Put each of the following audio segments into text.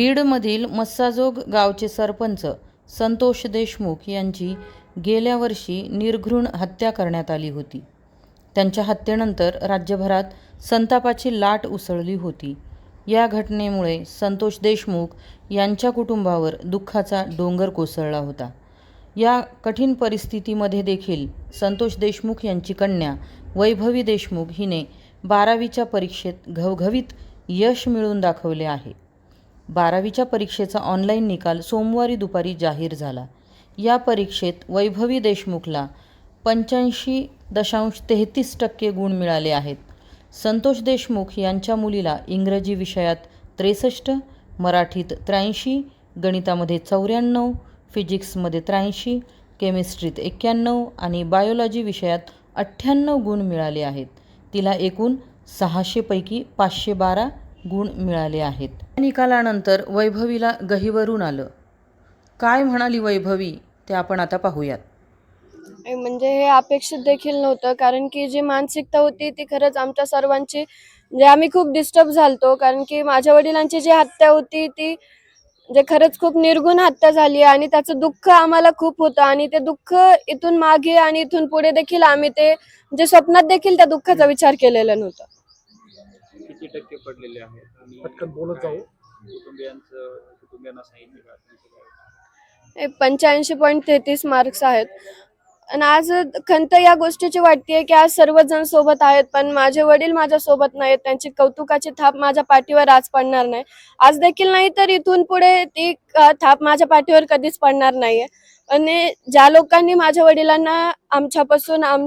बीडमधील मस्साजोग गावचे सरपंच संतोष देशमुख यांची गेल्या वर्षी निर्घृण हत्या करण्यात आली होती. त्यांच्या हत्येनंतर राज्यभरात संतापाची लाट उसळली होती. या घटनेमुळे संतोष देशमुख यांच्या कुटुंबावर दुःखाचा डोंगर कोसळला होता. या कठीण परिस्थितीमध्ये देखील संतोष देशमुख यांची कन्या वैभवी देशमुख हिने बारावीच्या परीक्षेत घवघवीत यश मिळवून दाखवले आहे. बारावीच्या परीक्षेचा ऑनलाईन निकाल सोमवारी दुपारी जाहीर झाला. या परीक्षेत वैभवी देशमुखला पंच्याऐंशी दशांश तेहतीस टक्के गुण मिळाले आहेत. संतोष देशमुख यांच्या मुलीला इंग्रजी विषयात त्रेसष्ट मराठीत त्र्याऐंशी गणितामध्ये चौऱ्याण्णव फिजिक्समध्ये त्र्याऐंशी केमिस्ट्रीत एक्क्याण्णव आणि बायोलॉजी विषयात अठ्ठ्याण्णव गुण मिळाले आहेत. तिला एकूण सहाशेपैकी पाचशे बारा गुण मिळाले आहेत. निकालानंतर वैभवीला गहिवरून आलं. काय म्हणाली वैभवी? ते आपण आता पाहूयात. म्हणजे हे अपेक्षित देखील नव्हतं कारण की जी मानसिकता होती ती खरंच आमच्या सर्वांची म्हणजे आम्ही खूप डिस्टर्ब झालतो कारण की माझ्या वडिलांची जी हत्या होती ती म्हणजे खरंच खूप निर्गुण हत्या झाली आणि त्याचं दुःख आम्हाला खूप होतं आणि ते दुःख इथून मागे आणि इथून पुढे देखील आम्ही ते म्हणजे स्वप्नात देखील त्या दुःखाचा विचार केलेला नव्हता. किती टक्के पडलेले आहेत? आणि पटकन बोलत जाऊ. कुटुंबियांचं कुटुंबियांना सांगितलं का? त्यांचं काय? पंच्याऐंशी पॉईंट तेहतीस मार्क्स आहेत. आणि आज खंत या गोष्टीची वाटतेय की आज सर्वजण सोबत आहेत पण माझे वडील माझ्या सोबत नाहीत. त्यांची कौतुकाची थाप माझ्या पाठीवर आज पडणार नाही. आज देखील नाही तर इथून पुढे ती अ, थाप माझ्या पाठीवर कधीच पडणार नाहीये. आणि ज्या लोकांनी माझ्या वडिलांना आमच्यापासून आम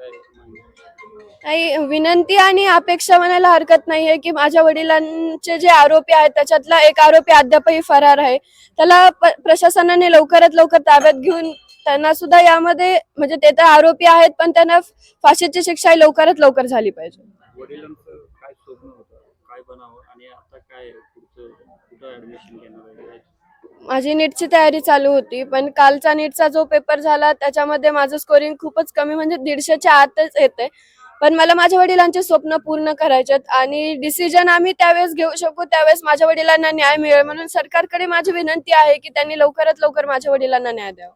नाही काही विनंती आणि अपेक्षा म्हणायला हरकत नाहीये की माझ्या वडिलांचे जे आरोपी आहेत त्याच्यातला एक आरोपी अद्यापही फरार आहे. त्याला प्रशासनाने लवकरात लवकर ताब्यात घेऊन त्यांना सुद्धा यामध्ये म्हणजे ते तर आरोपी आहेत पण त्यांना फाशीची शिक्षा ही लवकरात लवकर झाली पाहिजे. काय काय स्वप्न होतं? काय बनावं? आणि आता काय पुढचं कुठं ऍडमिशन घेणार माझी नीटची तयारी चालू होती पण कालचा नीटचा जो पेपर झाला त्याच्यामध्ये माझं स्कोरिंग खूपच कमी म्हणजे दीडशेच्या आतच येते पण मला माझ्या वडिलांचे स्वप्न पूर्ण करायचे आणि डिसिजन आम्ही त्यावेळेस घेऊ शकू त्यावेळेस माझ्या वडिलांना न्याय मिळेल. म्हणून सरकारकडे माझी विनंती आहे की त्यांनी लवकरात लवकर माझ्या वडिलांना न्याय द्यावा.